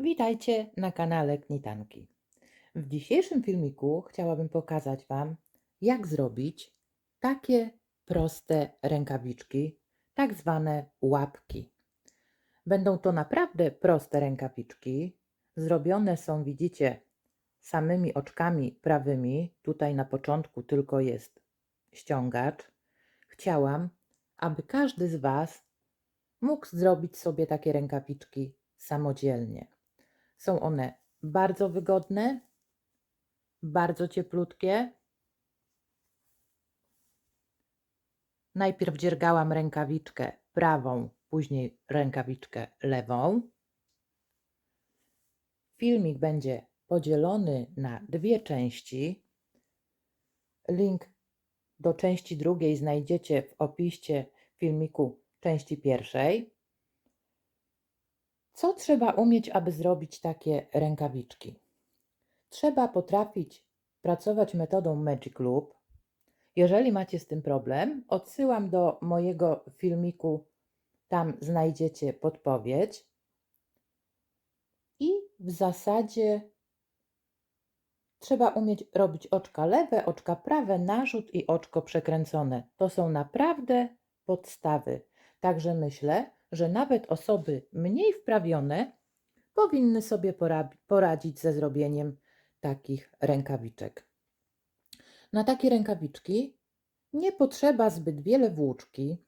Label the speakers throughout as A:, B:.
A: Witajcie na kanale Knitanki. W dzisiejszym filmiku chciałabym pokazać Wam, jak zrobić takie proste rękawiczki, tak zwane łapki. Będą to naprawdę proste rękawiczki. Zrobione są, widzicie, samymi oczkami prawymi. Tutaj na początku tylko jest ściągacz. Chciałam, aby każdy z Was mógł zrobić sobie takie rękawiczki samodzielnie. Są one bardzo wygodne, bardzo cieplutkie. Najpierw dziergałam rękawiczkę prawą, później rękawiczkę lewą. Filmik będzie podzielony na dwie części. Link do części drugiej znajdziecie w opisie filmiku części pierwszej. Co trzeba umieć, aby zrobić takie rękawiczki? Trzeba potrafić pracować metodą Magic Loop. Jeżeli macie z tym problem, odsyłam do mojego filmiku. Tam znajdziecie podpowiedź. I w zasadzie trzeba umieć robić oczka lewe, oczka prawe, narzut i oczko przekręcone. To są naprawdę podstawy. Także myślę, że nawet osoby mniej wprawione powinny sobie poradzić ze zrobieniem takich rękawiczek. Na takie rękawiczki nie potrzeba zbyt wiele włóczki.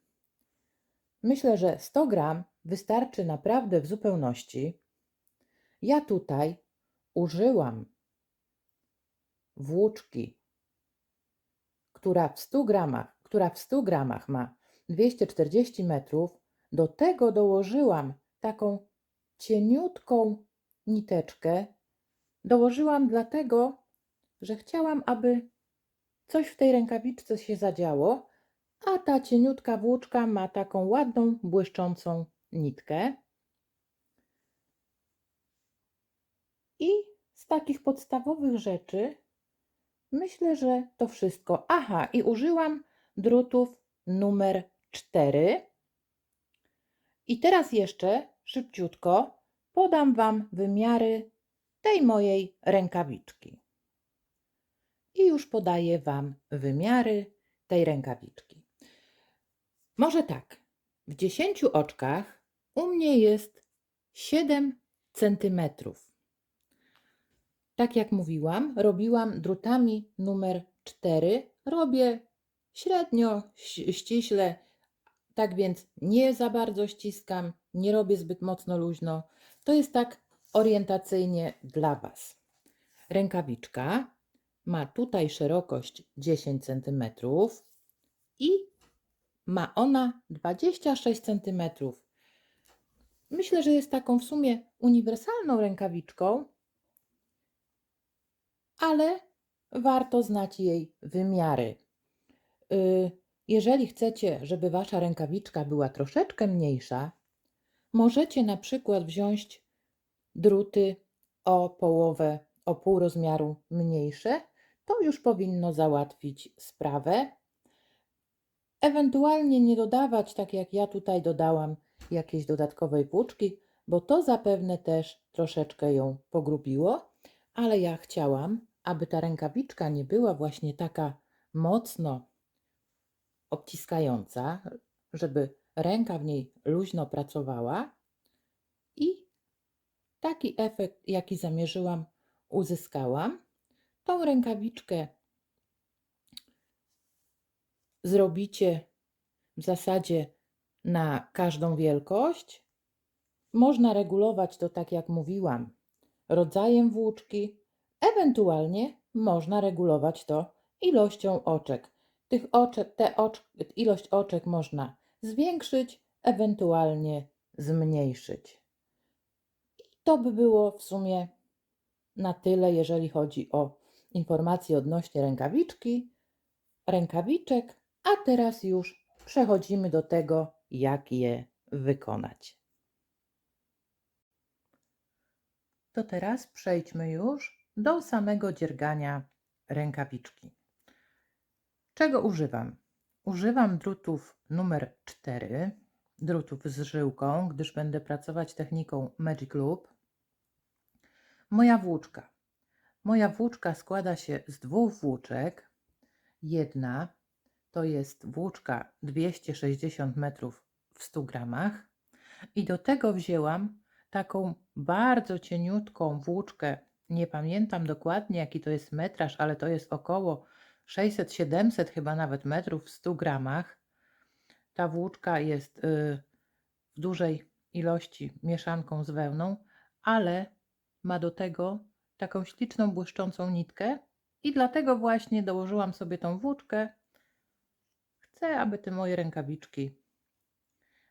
A: Myślę, że 100 gram wystarczy naprawdę w zupełności. Ja tutaj użyłam włóczki, która w 100 gramach, która w 100 gramach ma 240 metrów, do tego dołożyłam taką cieniutką niteczkę. Dołożyłam dlatego, że chciałam, aby coś w tej rękawiczce się zadziało, a ta cieniutka włóczka ma taką ładną, błyszczącą nitkę. I z takich podstawowych rzeczy myślę, że to wszystko. Aha, i użyłam drutów numer 4 i teraz jeszcze szybciutko podam Wam wymiary tej mojej rękawiczki. I już podaję Wam wymiary tej rękawiczki. Może tak, w 10 oczkach u mnie jest 7 cm. Tak jak mówiłam, robiłam drutami numer 4. Robię średnio, ściśle tak więc nie za bardzo ściskam, nie robię zbyt mocno luźno. To jest tak orientacyjnie dla Was. Rękawiczka ma tutaj szerokość 10 cm i ma ona 26 cm. Myślę, że jest taką w sumie uniwersalną rękawiczką, ale warto znać jej wymiary. Yy, jeżeli chcecie, żeby wasza rękawiczka była troszeczkę mniejsza, możecie na przykład wziąć druty o połowę, o pół rozmiaru mniejsze. To już powinno załatwić sprawę. Ewentualnie nie dodawać, tak jak ja tutaj dodałam, jakiejś dodatkowej włóczki, bo to zapewne też troszeczkę ją pogrubiło, ale ja chciałam, aby ta rękawiczka nie była właśnie taka mocno obciskająca, żeby ręka w niej luźno pracowała i taki efekt, jaki zamierzyłam, uzyskałam. Tą rękawiczkę zrobicie w zasadzie na każdą wielkość. Można regulować to, tak jak mówiłam, rodzajem włóczki, ewentualnie można regulować to ilością oczek. Tych oczek, te ocz, ilość oczek można zwiększyć, ewentualnie zmniejszyć. I to by było w sumie na tyle, jeżeli chodzi o informacje odnośnie rękawiczki, rękawiczek, a teraz już przechodzimy do tego, jak je wykonać. To teraz przejdźmy już do samego dziergania rękawiczki. Czego używam? Używam drutów numer 4, drutów z żyłką, gdyż będę pracować techniką Magic Loop. Moja włóczka. Moja włóczka składa się z dwóch włóczek. Jedna to jest włóczka 260 metrów w 100 gramach i do tego wzięłam taką bardzo cieniutką włóczkę. Nie pamiętam dokładnie jaki to jest metraż, ale to jest około 600-700 chyba nawet metrów w 100 gramach. Ta włóczka jest y, w dużej ilości mieszanką z wełną, ale ma do tego taką śliczną, błyszczącą nitkę i dlatego właśnie dołożyłam sobie tą włóczkę. Chcę, aby te moje rękawiczki,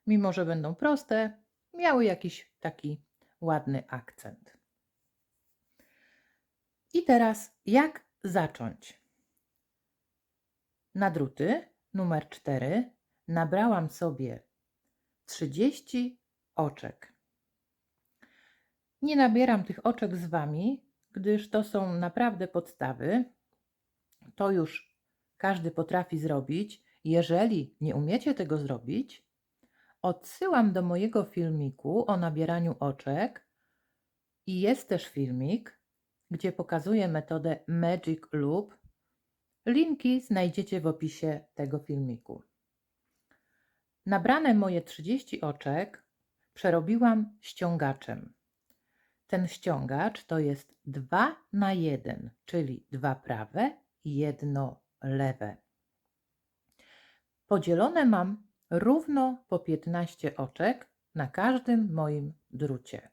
A: mimo że będą proste, miały jakiś taki ładny akcent. I teraz jak zacząć? Na druty numer 4 nabrałam sobie 30 oczek. Nie nabieram tych oczek z Wami, gdyż to są naprawdę podstawy. To już każdy potrafi zrobić. Jeżeli nie umiecie tego zrobić, odsyłam do mojego filmiku o nabieraniu oczek i jest też filmik, gdzie pokazuję metodę Magic Loop Linki znajdziecie w opisie tego filmiku. Nabrane moje 30 oczek przerobiłam ściągaczem. Ten ściągacz to jest 2 na 1, czyli dwa prawe i jedno lewe. Podzielone mam równo po 15 oczek na każdym moim drucie.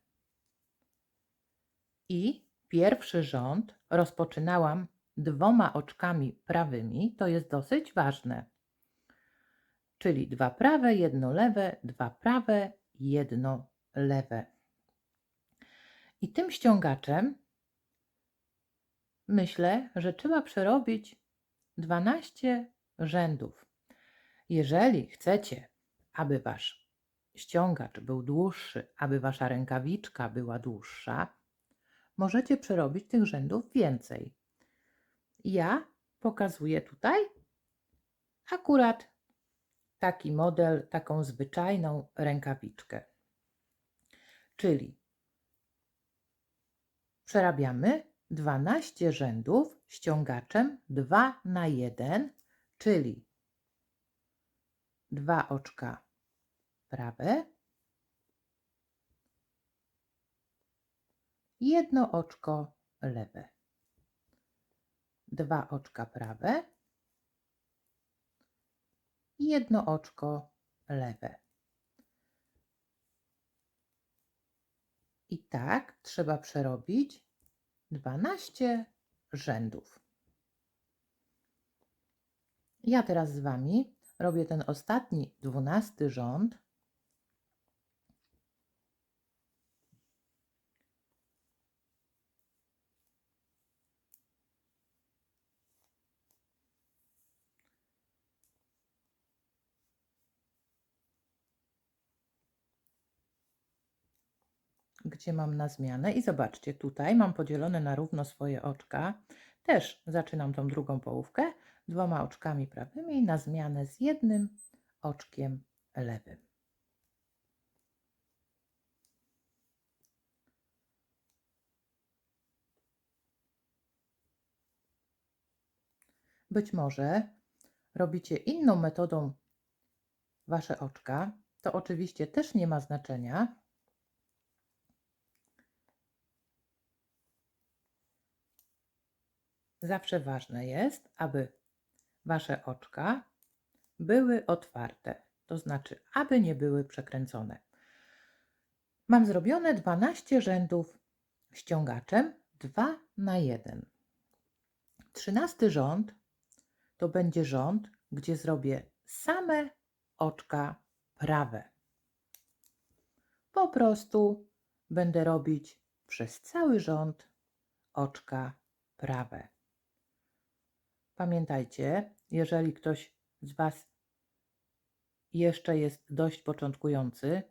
A: I pierwszy rząd rozpoczynałam dwoma oczkami prawymi, to jest dosyć ważne. Czyli dwa prawe, jedno lewe, dwa prawe, jedno lewe. I tym ściągaczem myślę, że trzeba przerobić 12 rzędów. Jeżeli chcecie, aby wasz ściągacz był dłuższy, aby wasza rękawiczka była dłuższa, możecie przerobić tych rzędów więcej ja pokazuję tutaj akurat taki model, taką zwyczajną rękawiczkę. Czyli przerabiamy 12 rzędów ściągaczem 2 na 1, czyli dwa oczka prawe, jedno oczko lewe dwa oczka prawe i jedno oczko lewe. I tak trzeba przerobić 12 rzędów. Ja teraz z Wami robię ten ostatni, dwunasty rząd. mam na zmianę i zobaczcie, tutaj mam podzielone na równo swoje oczka. Też zaczynam tą drugą połówkę dwoma oczkami prawymi na zmianę z jednym oczkiem lewym. Być może robicie inną metodą wasze oczka, to oczywiście też nie ma znaczenia, zawsze ważne jest, aby Wasze oczka były otwarte, to znaczy, aby nie były przekręcone. Mam zrobione 12 rzędów ściągaczem 2 na 1. Trzynasty rząd to będzie rząd, gdzie zrobię same oczka prawe. Po prostu będę robić przez cały rząd oczka prawe. Pamiętajcie, jeżeli ktoś z Was jeszcze jest dość początkujący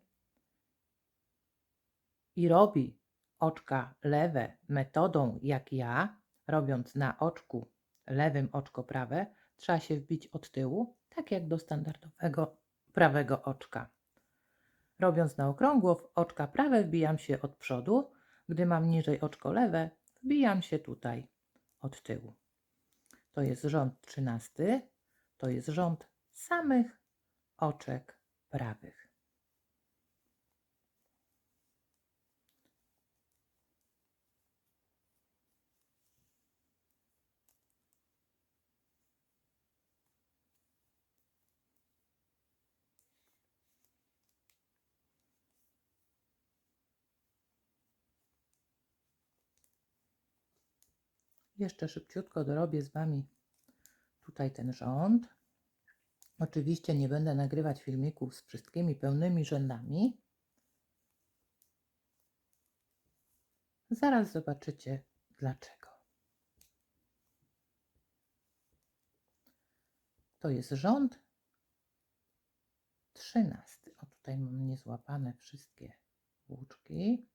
A: i robi oczka lewe metodą jak ja, robiąc na oczku lewym oczko prawe, trzeba się wbić od tyłu, tak jak do standardowego prawego oczka. Robiąc na okrągło w oczka prawe wbijam się od przodu, gdy mam niżej oczko lewe, wbijam się tutaj od tyłu to jest rząd trzynasty, to jest rząd samych oczek prawych. Jeszcze szybciutko dorobię z Wami tutaj ten rząd. Oczywiście nie będę nagrywać filmików z wszystkimi pełnymi rzędami. Zaraz zobaczycie dlaczego. To jest rząd trzynasty. O, tutaj mam niezłapane wszystkie łuczki.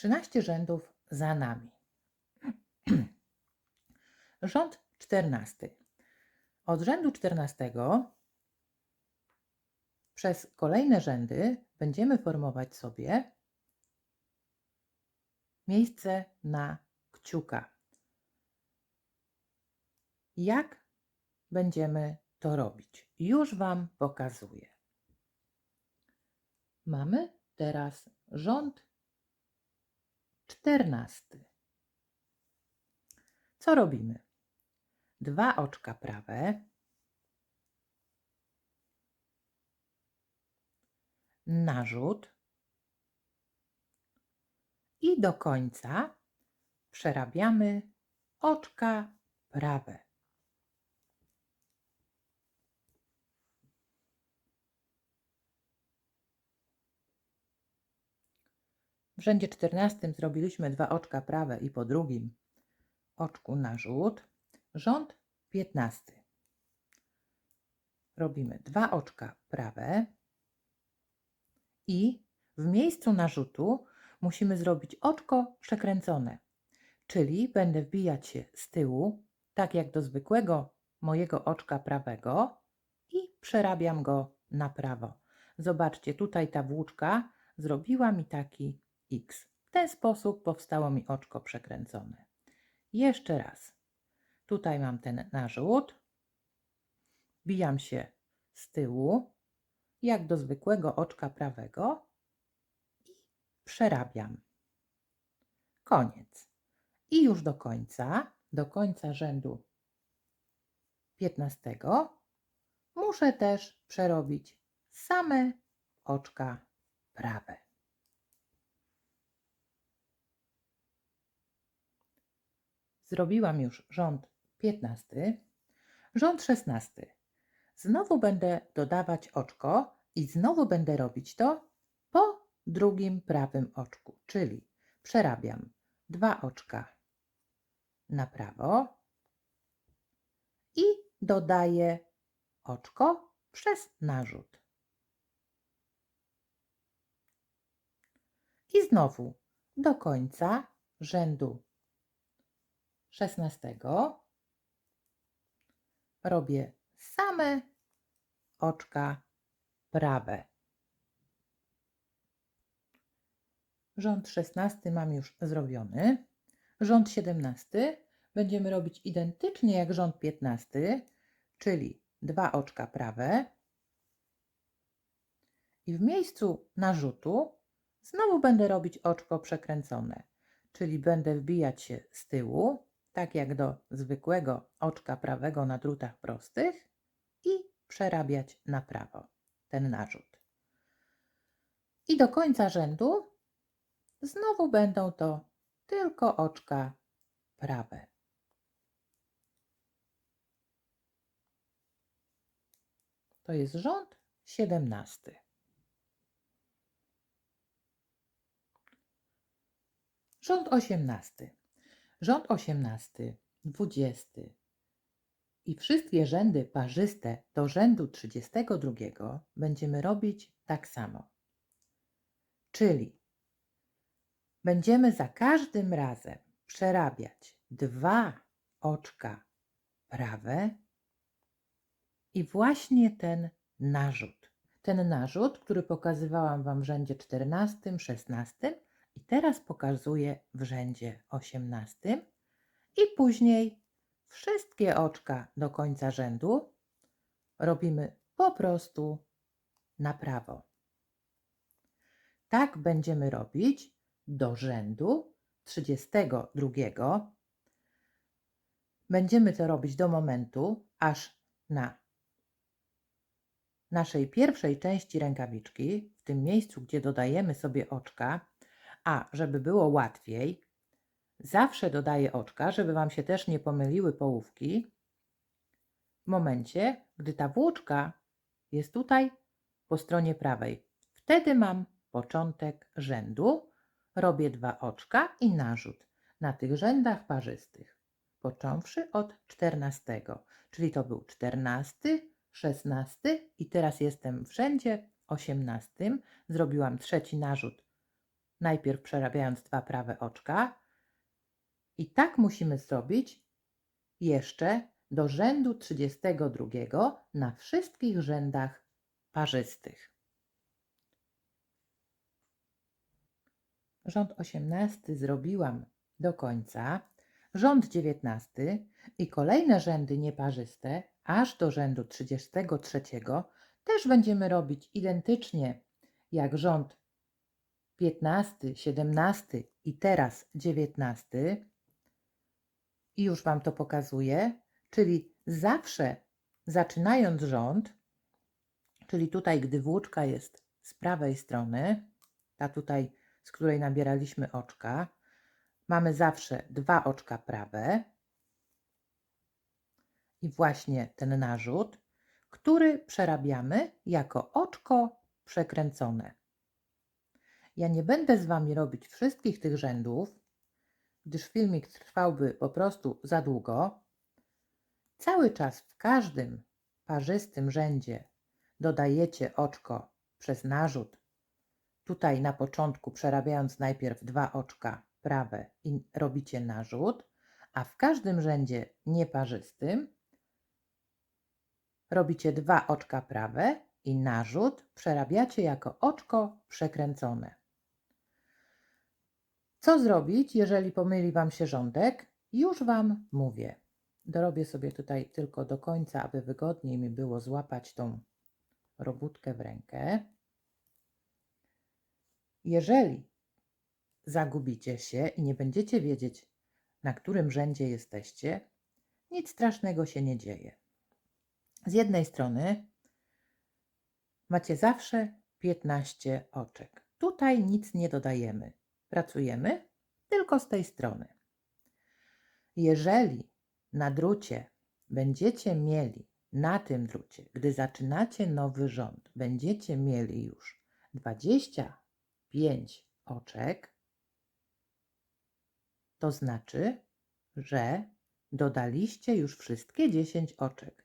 A: 13 rzędów za nami. Rząd 14. Od rzędu 14 przez kolejne rzędy będziemy formować sobie miejsce na kciuka. Jak będziemy to robić? Już Wam pokazuję. Mamy teraz rząd Czternasty. Co robimy? Dwa oczka prawe. Narzut. I do końca przerabiamy oczka prawe. W rzędzie czternastym zrobiliśmy dwa oczka prawe i po drugim oczku narzut. Rząd piętnasty. Robimy dwa oczka prawe i w miejscu narzutu musimy zrobić oczko przekręcone, czyli będę wbijać się z tyłu, tak jak do zwykłego mojego oczka prawego i przerabiam go na prawo. Zobaczcie, tutaj ta włóczka zrobiła mi taki x. W ten sposób powstało mi oczko przekręcone. Jeszcze raz. Tutaj mam ten narzut. Bijam się z tyłu, jak do zwykłego oczka prawego i przerabiam. Koniec. I już do końca, do końca rzędu 15 muszę też przerobić same oczka prawe. Zrobiłam już rząd 15, rząd 16. Znowu będę dodawać oczko i znowu będę robić to po drugim prawym oczku, czyli przerabiam dwa oczka na prawo i dodaję oczko przez narzut. I znowu do końca rzędu 16 robię same oczka prawe. Rząd 16 mam już zrobiony. Rząd 17 będziemy robić identycznie jak rząd 15, czyli dwa oczka prawe. I w miejscu narzutu znowu będę robić oczko przekręcone, czyli będę wbijać się z tyłu tak jak do zwykłego oczka prawego na drutach prostych i przerabiać na prawo ten narzut. I do końca rzędu znowu będą to tylko oczka prawe. To jest rząd 17 Rząd 18 rząd osiemnasty, dwudziesty i wszystkie rzędy parzyste do rzędu trzydziestego drugiego będziemy robić tak samo. Czyli będziemy za każdym razem przerabiać dwa oczka prawe i właśnie ten narzut. Ten narzut, który pokazywałam Wam w rzędzie 14, 16, i teraz pokazuję w rzędzie osiemnastym i później wszystkie oczka do końca rzędu robimy po prostu na prawo. Tak będziemy robić do rzędu 32. Będziemy to robić do momentu, aż na naszej pierwszej części rękawiczki, w tym miejscu, gdzie dodajemy sobie oczka, a żeby było łatwiej, zawsze dodaję oczka, żeby Wam się też nie pomyliły połówki. W momencie, gdy ta włóczka jest tutaj po stronie prawej, wtedy mam początek rzędu, robię dwa oczka i narzut na tych rzędach parzystych, począwszy od czternastego, czyli to był czternasty, szesnasty i teraz jestem w rzędzie osiemnastym, zrobiłam trzeci narzut najpierw przerabiając dwa prawe oczka. I tak musimy zrobić jeszcze do rzędu 32 na wszystkich rzędach parzystych. Rząd 18 zrobiłam do końca, rząd 19 i kolejne rzędy nieparzyste aż do rzędu 33 też będziemy robić identycznie jak rząd 15, 17 i teraz 19. I już Wam to pokazuję. Czyli zawsze zaczynając rząd, czyli tutaj, gdy włóczka jest z prawej strony, ta tutaj, z której nabieraliśmy oczka, mamy zawsze dwa oczka prawe i właśnie ten narzut, który przerabiamy jako oczko przekręcone. Ja nie będę z Wami robić wszystkich tych rzędów, gdyż filmik trwałby po prostu za długo. Cały czas w każdym parzystym rzędzie dodajecie oczko przez narzut. Tutaj na początku przerabiając najpierw dwa oczka prawe i robicie narzut, a w każdym rzędzie nieparzystym robicie dwa oczka prawe i narzut przerabiacie jako oczko przekręcone. Co zrobić, jeżeli pomyli Wam się rządek? Już Wam mówię. Dorobię sobie tutaj tylko do końca, aby wygodniej mi było złapać tą robótkę w rękę. Jeżeli zagubicie się i nie będziecie wiedzieć, na którym rzędzie jesteście, nic strasznego się nie dzieje. Z jednej strony macie zawsze 15 oczek. Tutaj nic nie dodajemy pracujemy tylko z tej strony. Jeżeli na drucie będziecie mieli, na tym drucie, gdy zaczynacie nowy rząd, będziecie mieli już 25 oczek, to znaczy, że dodaliście już wszystkie 10 oczek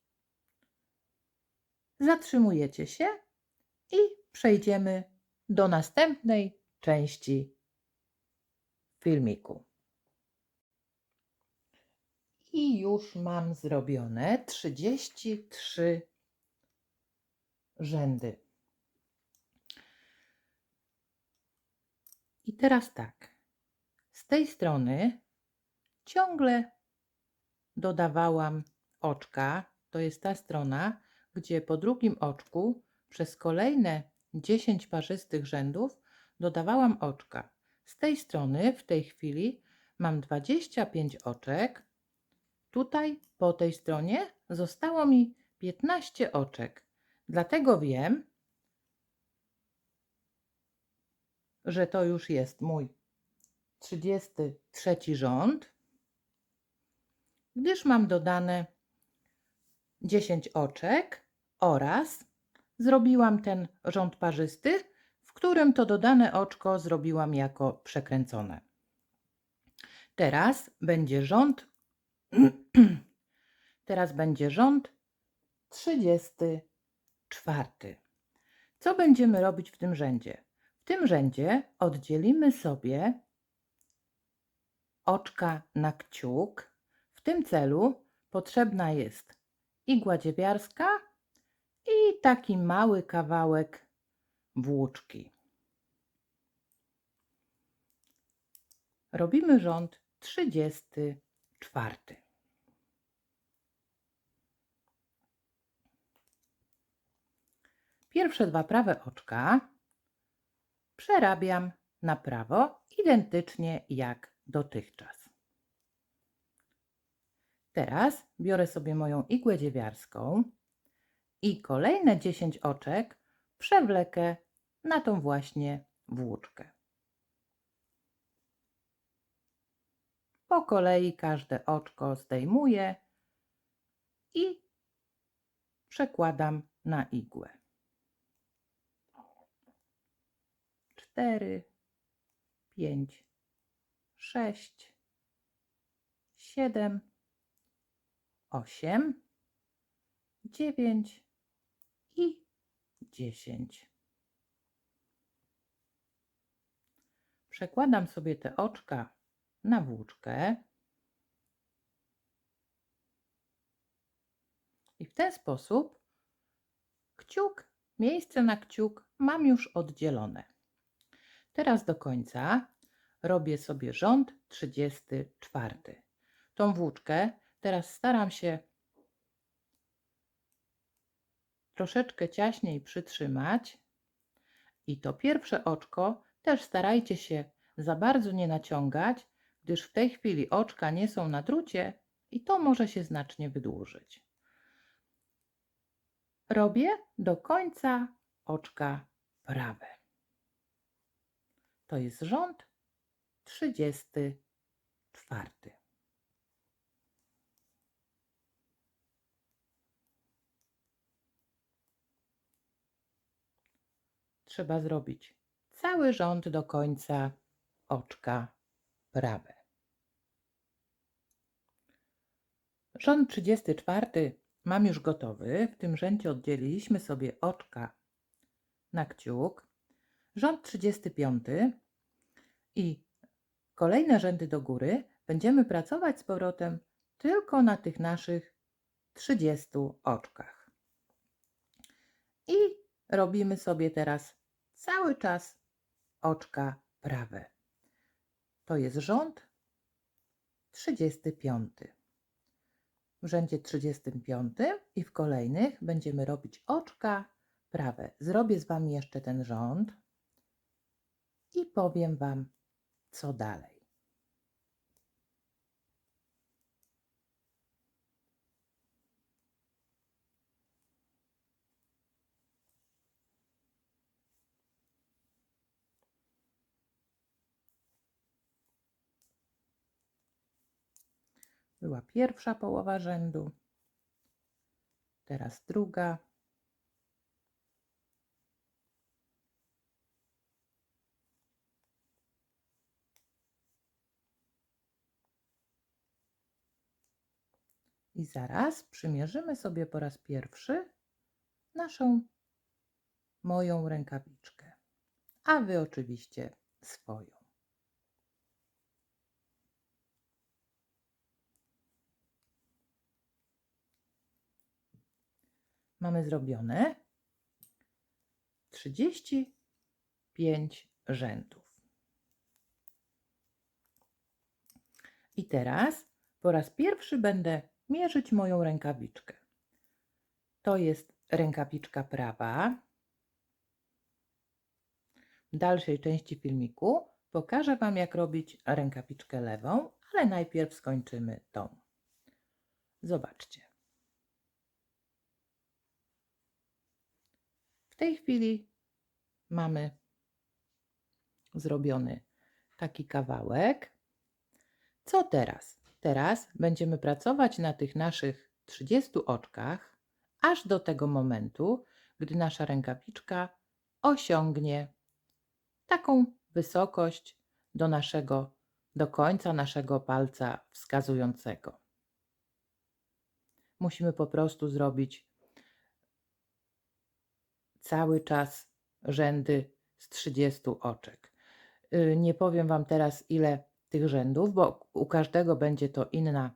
A: zatrzymujecie się i przejdziemy do następnej części filmiku. I już mam zrobione 33 rzędy. I teraz tak. Z tej strony ciągle dodawałam oczka, to jest ta strona, gdzie po drugim oczku przez kolejne 10 parzystych rzędów dodawałam oczka. Z tej strony w tej chwili mam 25 oczek. Tutaj po tej stronie zostało mi 15 oczek. Dlatego wiem, że to już jest mój 33 rząd, gdyż mam dodane 10 oczek oraz zrobiłam ten rząd parzysty, w którym to dodane oczko zrobiłam jako przekręcone. Teraz będzie rząd Teraz będzie rząd 34. Co będziemy robić w tym rzędzie? W tym rzędzie oddzielimy sobie oczka na kciuk. W tym celu potrzebna jest igła dziewiarska i taki mały kawałek włóczki. Robimy rząd 34. Pierwsze dwa prawe oczka przerabiam na prawo identycznie jak dotychczas. Teraz biorę sobie moją igłę dziewiarską i kolejne 10 oczek przewlekę na tą właśnie włóczkę. Po kolei każde oczko zdejmuję i przekładam na igłę. 4, 5, 6, 7, 8, 9, dziesięć. Przekładam sobie te oczka na włóczkę. I w ten sposób kciuk, miejsce na kciuk mam już oddzielone. Teraz do końca robię sobie rząd 34. Tą włóczkę teraz staram się troszeczkę ciaśniej przytrzymać. I to pierwsze oczko też starajcie się za bardzo nie naciągać, gdyż w tej chwili oczka nie są na drucie i to może się znacznie wydłużyć. Robię do końca oczka prawe. To jest rząd 34. trzeba zrobić cały rząd do końca oczka prawe. Rząd 34 mam już gotowy. W tym rzędzie oddzieliliśmy sobie oczka na kciuk. Rząd 35 i kolejne rzędy do góry będziemy pracować z powrotem tylko na tych naszych 30 oczkach. I robimy sobie teraz cały czas oczka prawe. To jest rząd 35. W rzędzie 35 i w kolejnych będziemy robić oczka prawe. Zrobię z Wami jeszcze ten rząd i powiem Wam, co dalej. Była pierwsza połowa rzędu, teraz druga. I zaraz przymierzymy sobie po raz pierwszy naszą moją rękawiczkę, a Wy oczywiście swoją. mamy zrobione 35 rzędów. I teraz po raz pierwszy będę mierzyć moją rękawiczkę. To jest rękawiczka prawa. W dalszej części filmiku pokażę Wam, jak robić rękawiczkę lewą, ale najpierw skończymy tą. Zobaczcie. tej chwili mamy zrobiony taki kawałek. Co teraz? Teraz będziemy pracować na tych naszych 30 oczkach aż do tego momentu, gdy nasza rękawiczka osiągnie taką wysokość do naszego do końca naszego palca wskazującego. Musimy po prostu zrobić cały czas rzędy z 30 oczek. Y, nie powiem Wam teraz, ile tych rzędów, bo u każdego będzie to inna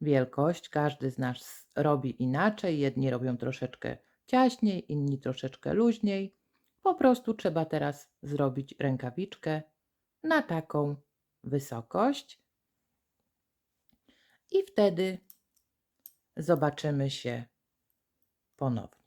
A: wielkość. Każdy z nas robi inaczej. Jedni robią troszeczkę ciaśniej, inni troszeczkę luźniej. Po prostu trzeba teraz zrobić rękawiczkę na taką wysokość. I wtedy zobaczymy się ponownie.